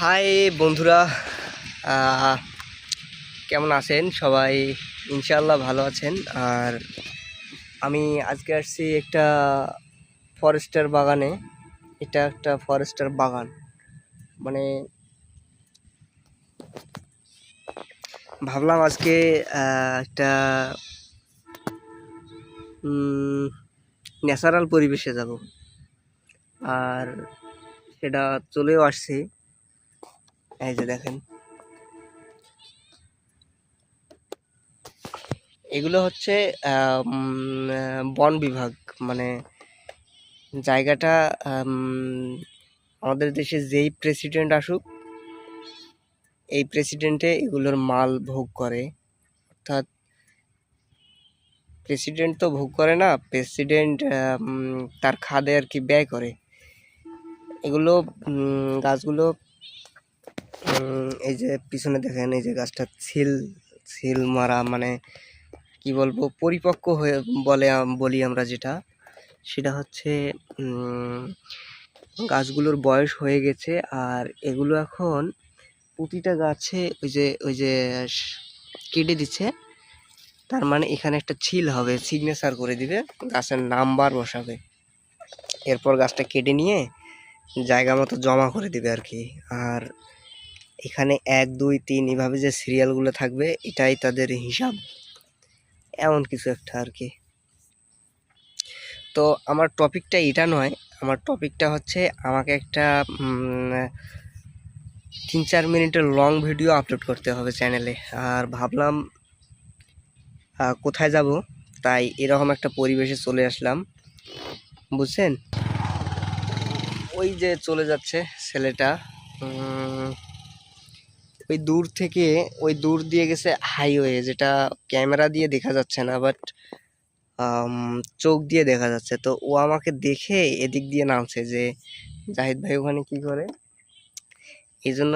High বন্ধুরা। কেমন আছেন সবাই? ইনশাল্লাহ ভালো আছেন। আর আমি আজকে আসছি একটা ফরেস্টার বাগানে। এটা একটা ফরেস্টার বাগান। মানে ভাবলাম আজকে একটা ন্যাচারাল পরিবেশে যাব। আর সেটা চলেও আসছি। এই যে দেখেন। এগুলো হচ্ছে বন বিভাগ মানে জায়গাটা আম, আমাদের দেশে যেই প্রেসিডেন্ট আসুক এই প্রেসিডেন্টে এগুলোর মাল ভোগ করে। অর্থাৎ প্রেসিডেন্ট তো ভোগ করে না প্রেসিডেন্ট তার খাদে আর কি ব্যয় করে। এগুলো গাছগুলো এই যে পিছনে দেখেন, এই যে গাছটা ছিল ছিল মারা মানে কি বলব, পরিপক্ক হয়ে বলে বলি আমরা যেটা, সেটা হচ্ছে গাছগুলোর বয়স হয়ে গেছে, আর এগুলো এখন প্রতিটা গাছে ওই যে ওই যে কেটে দিচ্ছে, তার মানে এখানে একটা ছিল হবে সিগনেচার করে দিবে, গাছের নাম্বার বসাবে। এরপর গাছটা কেটে নিয়ে জায়গা মতো জমা করে দিবে আর কি, আর এখানে এক, দুই, তিন এভাবে যে সিরিয়ালগুলো থাকবে, এটাই তাদের হিসাব। এমন কিছু একটা আর কি। তো আমার টপিকটা এটা নয়, আমার টপিকটা হচ্ছে আমাকে একটা তিন, চার মিনিটের লং ভিডিও আপলোড করতে হবে চ্যানেলে আর ভাবলাম কোথায় যাব? তাই এরকম একটা পরিবেশে চলে আসলাম। বুঝছেন? ওই যে চলে যাচ্ছে ছেলেটা ওই দূর থেকে, ওই দূর দিয়ে গেছে হাইওয়ে যেটা ক্যামেরা দিয়ে দেখা যাচ্ছে না বাট চোখ দিয়ে দেখা যাচ্ছে। তো ও আমাকে দেখে এদিক দিয়ে নামছে যে, জাহিদ ভাই ওখানে কি করে? এই জন্য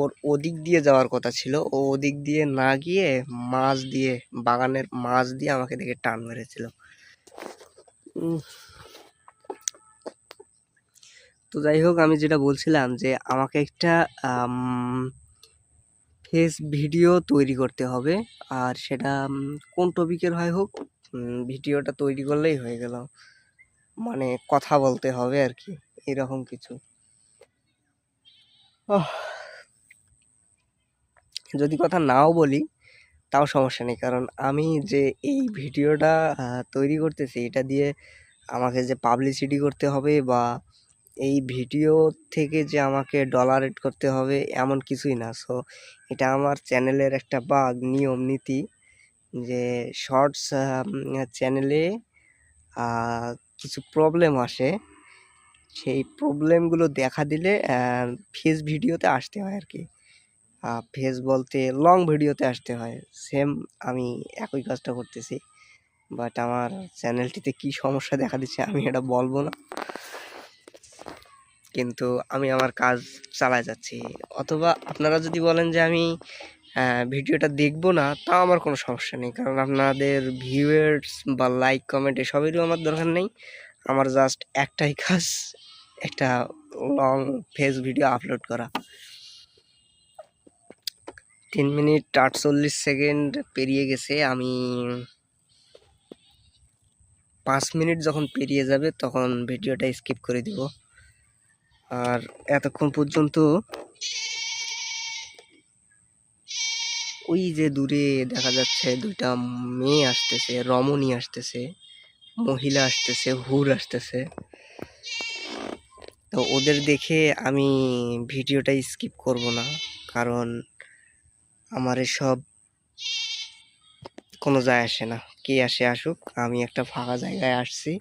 ওর ওদিক দিয়ে যাওয়ার কথা ছিল। ও ওদিক দিয়ে না গিয়ে মাছ দিয়ে, বাগানের মাছ দিয়ে আমাকে দেখে টান মেরেছিল। তো যাই হোক, আমি যেটা বলছিলাম যে, আমাকে একটা ফেস ভিডিও তৈরি করতে হবে। আর সেটা কোন টপিকের হয় হোক ভিডিওটা তৈরি করলেই হয়ে গেল। মানে কথা বলতে হবে আর কি, এরকম কিছু। যদি কথা নাও বলি, তাও সমস্যা নেই। কারণ আমি যে এই ভিডিওটা তৈরি করতেছি, এটা দিয়ে আমাকে যে পাবলিসিটি করতে হবে বা এই ভিডিও থেকে যে আমাকে ডলার এড করতে হবে এমন কিছুই না। সো এটা আমার চ্যানেলের একটা বাগ নিয়ম, নীতি যে শর্টস চ্যানেলে কিছু প্রবলেম আসে, সেই প্রবলেমগুলো দেখা দিলে ফেস ভিডিওতে আসতে হয় আর কি ফেস বলতে লং ভিডিওতে আসতে হয়। সেম আমি একই কাজটা করতেছি। বাট আমার চ্যানেলটিতে কি সমস্যা দেখা দিচ্ছে আমি এটা বলব না। কিন্তু আমি আমার কাজ চালায় যাচ্ছি। অথবা আপনারা যদি বলেন যে আমি আহ, ভিডিওটা দেখব না তাও আমার কোনো সমস্যা নেই। কারণ আপনাদের ভিউয়ার্স বা লাইক কমেন্ট এসবেরও আমার দরকার নেই। আমার জাস্ট একটাই কাজ একটা লং ফেস ভিডিও আপলোড করা। তিন মিনিট আটচল্লিশ সেকেন্ড পেরিয়ে গেছে আমি পাঁচ মিনিট যখন পেরিয়ে যাবে তখন ভিডিওটা স্কিপ করে দিব। আর এতক্ষণ পর্যন্ত ওই যে দূরে দেখা যাচ্ছে দুইটা মেয়ে আসতেছে, রমণী আসতেছে, মহিলা আসতেছে, হুর আসতেছে। তো ওদের দেখে আমি ভিডিওটা স্কিপ করব না, কারণ আমার এসব কোনো যায় আসে না। কে আসে আসুক, আমি একটা ফাঁকা জায়গায় আসছি।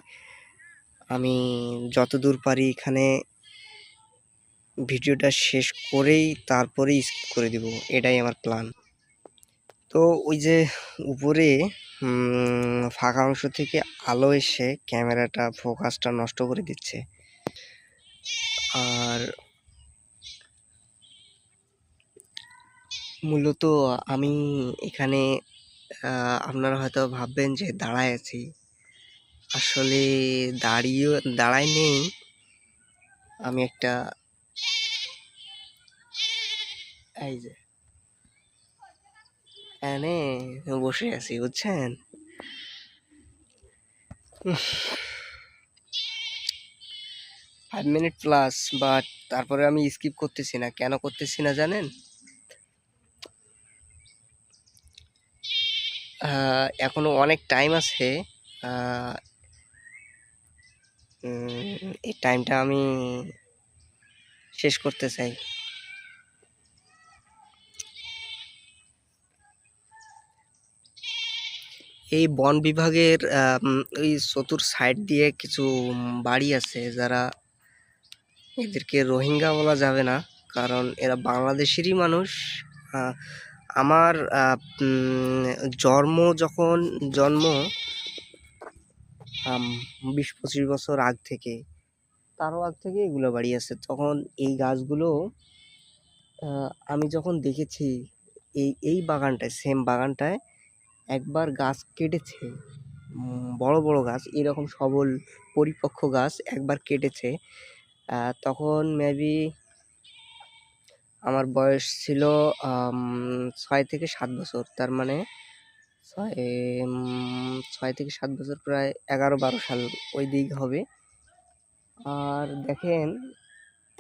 আমি যত দূর পারি এখানে ভিডিওটা শেষ করেই তারপরেই স্কিপ করে দিব। এটাই আমার প্ল্যান তো ওই যে উপরে ফাঁকা অংশ থেকে আলো এসে ক্যামেরাটা ফোকাসটা নষ্ট করে দিচ্ছে। আর মূলত আমি এখানে আপনারা হয়তো ভাববেন যে দাঁড়ায় আছি। আসলে দাঁড়িয়ে, দাঁড়ায় নেই। আমি একটা এই যে। এনে বসে আছি, বুঝছেন? ফাইভ মিনিট প্লাস বাট তারপরে আমি স্কিপ করতেছি না। কেন করতেছি না জানেন? এখনও অনেক টাইম আছে। এই টাইমটা আমি শেষ করতে চাই। এই বন বিভাগের ওই চতুর সাইড দিয়ে কিছু বাড়ি আছে যারা এদেরকে রোহিঙ্গা বলা যাবে না, কারণ এরা বাংলাদেশেরই মানুষ। আমার জন্ম যখন, জন্ম বিশ পঁচিশ বছর আগ থেকে তারও আগ থেকে এগুলো বাড়ি আছে। তখন এই গাছগুলো আমি যখন দেখেছি, এই এই বাগানটায় সেম বাগানটায় একবার গাছ কেটেছে বড় বড় গাছ, এরকম সবল পরিপক্ক গাছ একবার কেটেছে। তখন মেবি আমার বয়স ছিল ছয় থেকে সাত বছর, তার মানে ছয় ছয় থেকে সাত বছর, প্রায় এগারো, বারো সাল ওই দিক হবে। আর দেখেন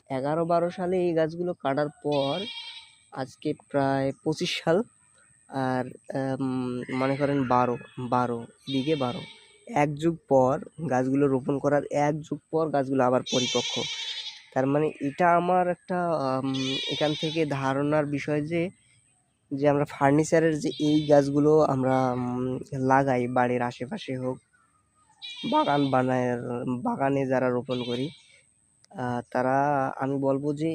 এগারো বারো সালে এই গাছগুলো কাটার পর আজকে প্রায় পঁচিশ সাল আর মনে করেন বারো বারো, এদিকে বারো। এক যুগ পর গাছগুলো রোপণ করার এক যুগ পর গাছগুলো আবার পরিপক্ক। তার মানে এটা আমার একটা এখান থেকে ধারণার বিষয় যে যে আমরা ফার্নিচারের যে এই গাছগুলো আমরা লাগাই, বাড়ির আশেপাশে হোক বাগান বানায়, বাগানে যারা রোপণ করি তারা, আমি বলব যে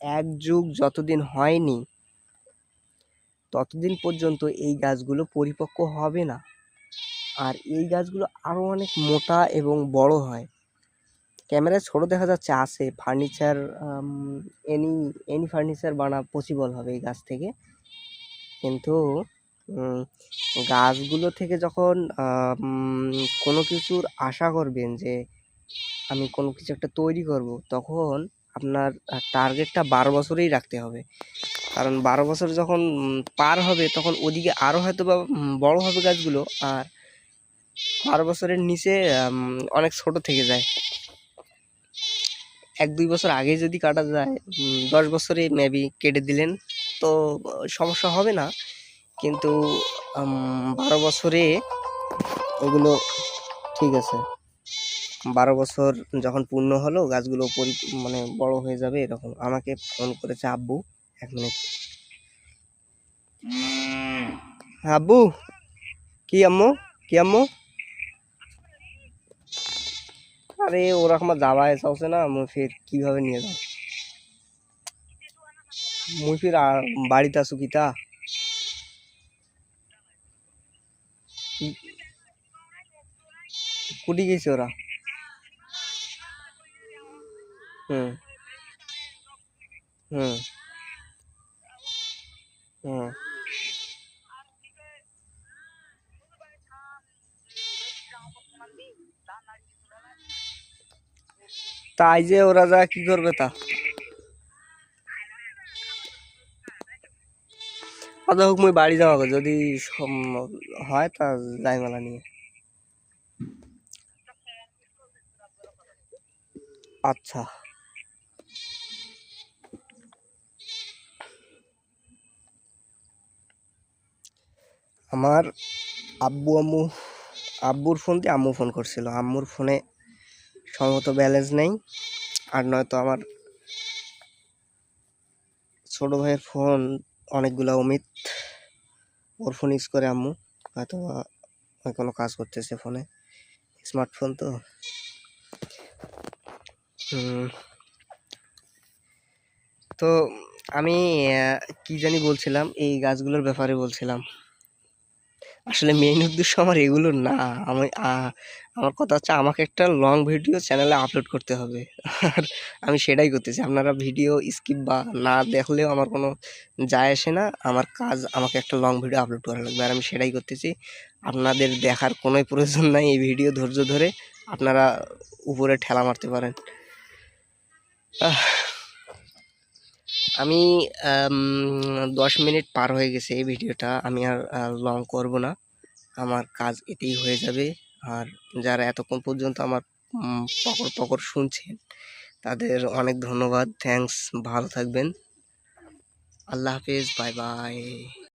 এক যুগ যতদিন হয়নি, ততদিন পর্যন্ত এই গাছগুলো পরিপক্ক হবে না। আর এই গাছগুলো আরও অনেক মোটা এবং বড় হয়। ক্যামেরায় ছোট দেখা যাচ্ছে, আছে ফার্নিচার এনি এনি ফার্নিচার বানা পসিবল হবে এই গাছ থেকে। কিন্তু গাছগুলো থেকে যখন কোনো কিছুর আশা করবেন যে আমি কোনো কিছু একটা তৈরি করব, তখন আপনার টার্গেটটা বারো বছরেই রাখতে হবে। কারণ বারো বছর যখন পার হবে, তখন ওদিকে আরও হয়তো বা বড় হবে গাছগুলো, আর বারো বছরের নিচে অনেক ছোট থেকে যায়। এক দুই বছর আগে যদি কাটা যায় দশ বছরে মেবি কেটে দিলেন, তো সমস্যা হবে না। কিন্তু বারো বছরে ওগুলো ঠিক আছে। বারো বছর যখন পূর্ণ হলো, গাছগুলো পরি মানে বড় হয়ে যাবে এরকম। আমাকে ফোন করেছে, আব্বু, এক মিনিট। আব্বু, কি আম্মু? কি আম্মু? আরে ওরকম যাওয়া চলছে না মুই ফির কীভাবে নিয়ে যাও? মুই ফির বাড়িতে আসু কি কুটি গেছে ওরা। হুম। হুম। হুম। তাই যে ওরা যা কি করবে তা। আচ্ছা হোক, মুই বাড়ি যাওয়া যদি হয় তা যাই মেলা নিয়ে। আচ্ছা। আমার আব্বু, আম্মু, আব্বুর ফোন দিয়ে আম্মু ফোন করছিল। আম্মুর ফোনে সম্ভবত ব্যালেন্স নেই। আর নয়তো আমার ছোট ভাইয়ের ফোন অনেকগুলো অমিত, ওর ফোন ইউজ করে আম্মু। হয়তো কোনো কাজ করতেছে ফোনে। স্মার্টফোন তো। তো আমি কি জানি বলছিলাম, এই গাছগুলোর ব্যাপারে বলছিলাম। আসলে মেইন উদ্দেশ্য আমার এগুলো না। আমি আমার কথা হচ্ছে আমাকে একটা লং ভিডিও চ্যানেলে আপলোড করতে হবে। আর আমি সেটাই করতেছি। আপনারা ভিডিও স্কিপ বা না দেখলেও আমার কোনো যায় আসে না। আমার কাজ, আমাকে একটা লং ভিডিও আপলোড করা লাগবে। আর আমি সেটাই করতেছি। আপনাদের দেখার কোনোই প্রয়োজন নাই এই ভিডিও ধৈর্য ধরে। আপনারা উপরে ঠেলা মারতে পারেন। আমি দশ মিনিট পার হয়ে গেছে এই ভিডিওটা। আমি আর লং করব না। আমার কাজ এতেই হয়ে যাবে। আর যারা এতক্ষণ পর্যন্ত আমার পকর পকর শুনছেন, তাদের অনেক ধন্যবাদ। থ্যাঙ্কস ভালো থাকবেন। আল্লাহ হাফেজ বাই বাই